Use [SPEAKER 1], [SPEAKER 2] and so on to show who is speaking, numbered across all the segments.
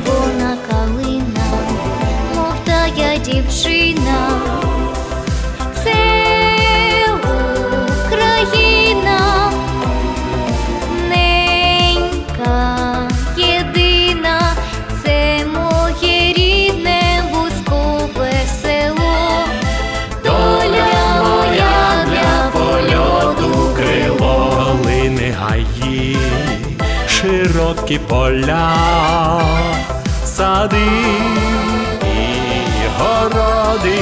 [SPEAKER 1] червона калина, мов тая дівчина. солодкі поля, сади і городи,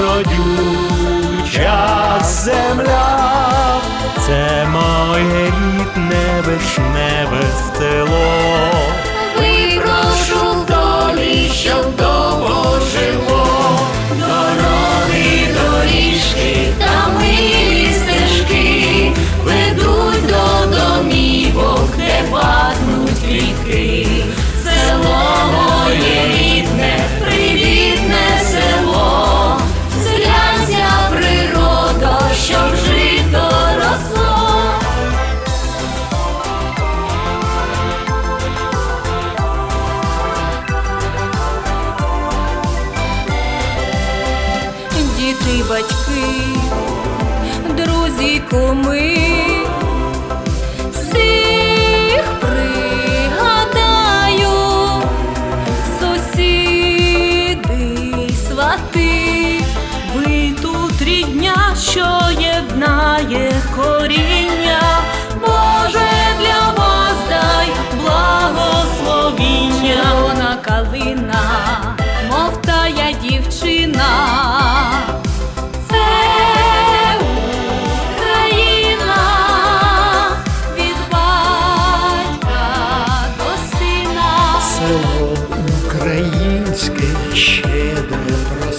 [SPEAKER 1] родюча земля, це моє рідне вишневе
[SPEAKER 2] стело.
[SPEAKER 3] мої батьки, друзі, куми, всіх пригадаю, сусіди, свати, ви тут рідня, що єднає
[SPEAKER 4] корінь. Козацький щедре.